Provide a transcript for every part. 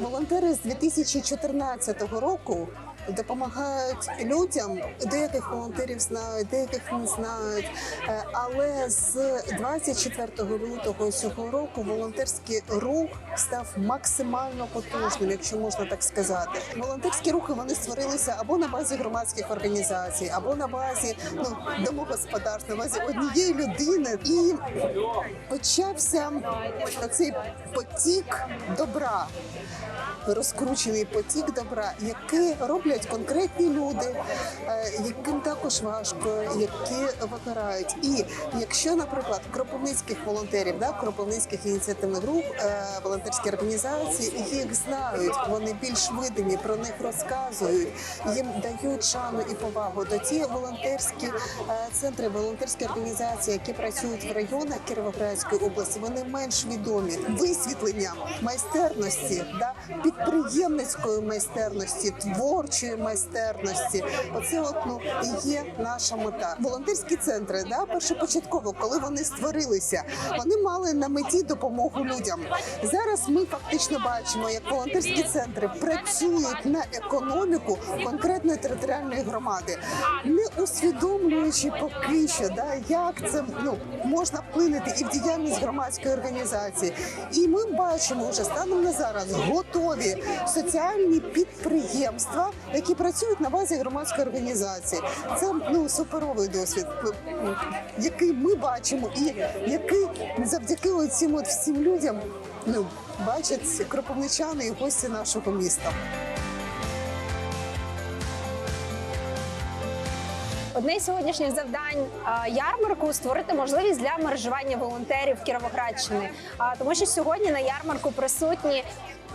Волонтери з 2014 року допомагають людям. Деяких волонтерів знають, деяких не знають. Е, Але з 24 лютого цього року волонтерський рух став максимально потужним, якщо можна так сказати. Волонтерські рухи вони створилися або на базі громадських організацій, або на базі ну домогосподарств, на базі однієї людини. І почався цей потік добра розкручений потік добра, який роблять конкретні люди, е, яким також важко, які вибирають. І якщо, наприклад, кропивницьких волонтерів, да, кропивницьких ініціативних груп, е, волонтерські організації їх знають, вони більш видимі, про них розказують, їм дають шану і повагу. То ті волонтерські е, центри, волонтерські організації, які працюють в районах Кіровоградської області, вони менш відомі. Висвітлення майстерності, да, підприємницької майстерності, творчої майстерності. Оце от ну і є наша мета. Волонтерські центри, да, першопочатково, коли вони створилися, вони мали на меті допомогу людям. Зараз ми фактично бачимо, як волонтерські центри працюють на економіку конкретної територіальної громади, не усвідомлюючи поки що, да, як це ну можна вплинути і в діяльність громадської організації. І ми бачимо вже станом на зараз готові соціальні підприємства, які працюють на базі громадської організації. Це ну суперовий досвід, який ми бачимо, і який завдяки цим от всім людям ну бачать кропивничани і гості нашого міста. Одне із сьогоднішніх завдань ярмарку створити можливість для мережування волонтерів Кіровоградщини. Тому що сьогодні на ярмарку присутні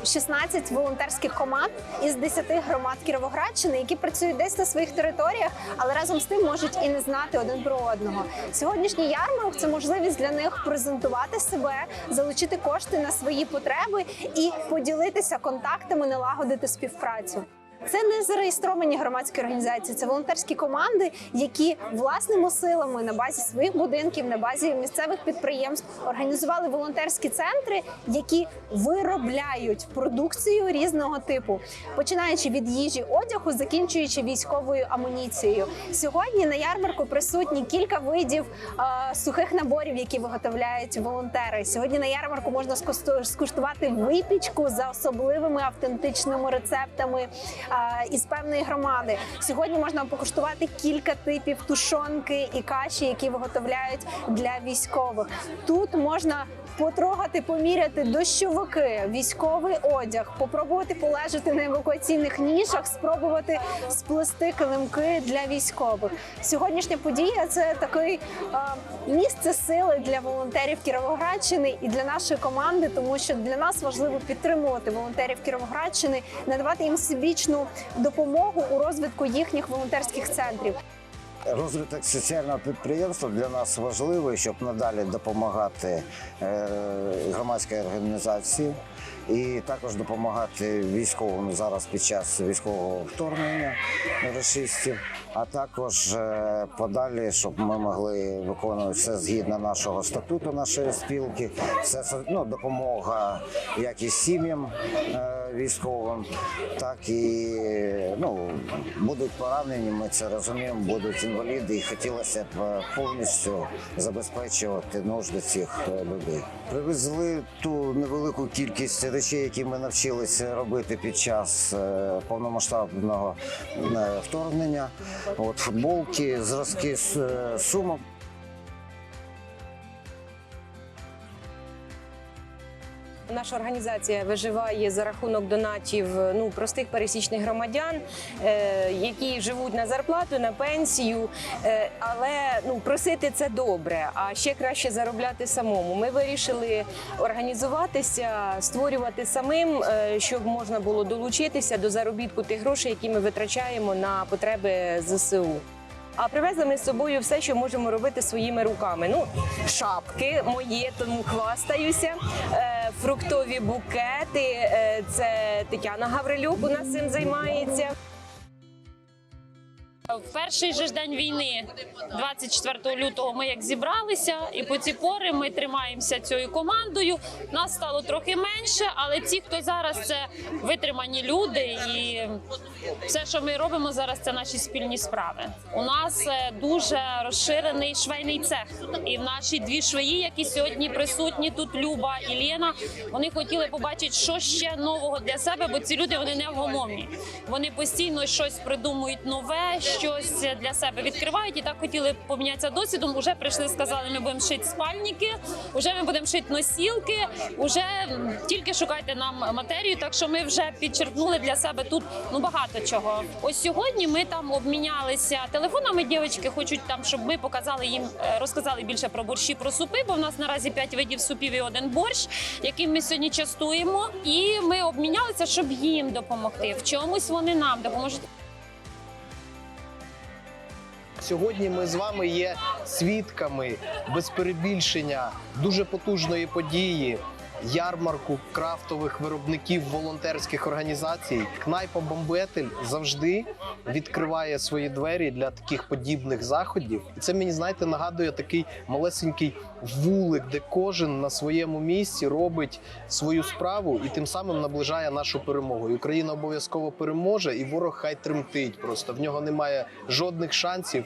16 волонтерських команд із 10 громад Кіровоградщини, які працюють десь на своїх територіях, але разом з тим можуть і не знати один про одного. Сьогоднішній ярмарок це можливість для них презентувати себе, залучити кошти на свої потреби і поділитися контактами, налагодити співпрацю. Це не зареєстровані громадські організації, це волонтерські команди, які власними силами на базі своїх будинків, на базі місцевих підприємств організували волонтерські центри, які виробляють продукцію різного типу, починаючи від їжі, одягу, закінчуючи військовою амуніцією. Сьогодні на ярмарку присутні кілька видів е, сухих наборів, які виготовляють волонтери. Сьогодні на ярмарку можна скуштувати випічку за особливими автентичними рецептами із певної громади. Сьогодні можна покуштувати кілька типів тушонки і каші, які виготовляють для військових. Тут можна потрогати, поміряти дощовики, військовий одяг, попробувати полежати на евакуаційних ніжах, спробувати сплести килимки для військових. Сьогоднішня подія це такий місце сили для волонтерів Кіровоградщини і для нашої команди, тому що для нас важливо підтримувати волонтерів Кіровоградщини, надавати їм всебічну допомогу у розвитку їхніх волонтерських центрів. Розвиток соціального підприємства для нас важливий, щоб надалі допомагати е, громадській організації і також допомагати військовим зараз під час військового вторгнення рашистів, а також е, подалі, щоб ми могли виконувати все згідно нашого статуту, нашої спілки, все ну, допомога як і сім'ям е, військовим, так і ну, будуть поранені, ми це розуміємо, будуть інваліди, і хотілося б е, повністю забезпечувати нужди цих е, людей. Привезли ту невелику кількість речей, які ми навчилися робити під час е, повномасштабного вторгнення. От футболки, зразки з сумок. Наша організація виживає за рахунок донатів ну простих пересічних громадян, е, які живуть на зарплату, на пенсію. Е, але ну просити це добре, а ще краще заробляти самому. Ми вирішили організуватися, створювати самим, е, щоб можна було долучитися до заробітку тих грошей, які ми витрачаємо на потреби ЗСУ. А привезли ми з собою все, що можемо робити своїми руками. Ну, шапки мої, тому хвастаюся. Фруктові букети. Е, це Тетяна Гаврилюк у нас цим займається. В перший же день війни, 24 лютого, ми як зібралися, і по ці пори ми тримаємося цією командою. Нас стало трохи менше, але ті, хто зараз це витримані люди, і все, що ми робимо зараз, це наші спільні справи. У нас е, дуже розширений швейний цех, і в наші дві швеї, які сьогодні присутні тут, Люба і Лєна, вони хотіли побачити, що ще нового для себе, бо ці люди вони невгомовні. Вони постійно щось придумують нове, щось для себе відкривають і так хотіли помінятися досвідом. Уже прийшли, сказали, ми будемо шити спальники, вже ми будемо шити носілки. Уже тільки шукайте нам матерію. Так що ми вже підчерпнули для себе тут ну багато чого. Ось сьогодні ми там обмінялися телефонами. Дівчатки хочуть там, щоб ми показали їм, е, розказали більше про борщі, про супи. Бо в нас наразі п'ять видів супів і один борщ, яким ми сьогодні частуємо. І ми обмінялися, щоб їм допомогти. В чомусь вони нам допоможуть. Сьогодні ми з вами є свідками без перебільшення дуже потужної події. Ярмарку крафтових виробників волонтерських організацій Кнайпа Бомбетель завжди відкриває свої двері для таких подібних заходів. І це мені знаєте нагадує такий малесенький вулик, де кожен на своєму місці робить свою справу і тим самим наближає нашу перемогу. І Україна обов'язково переможе, і ворог хай тремтить. Просто в нього немає жодних шансів.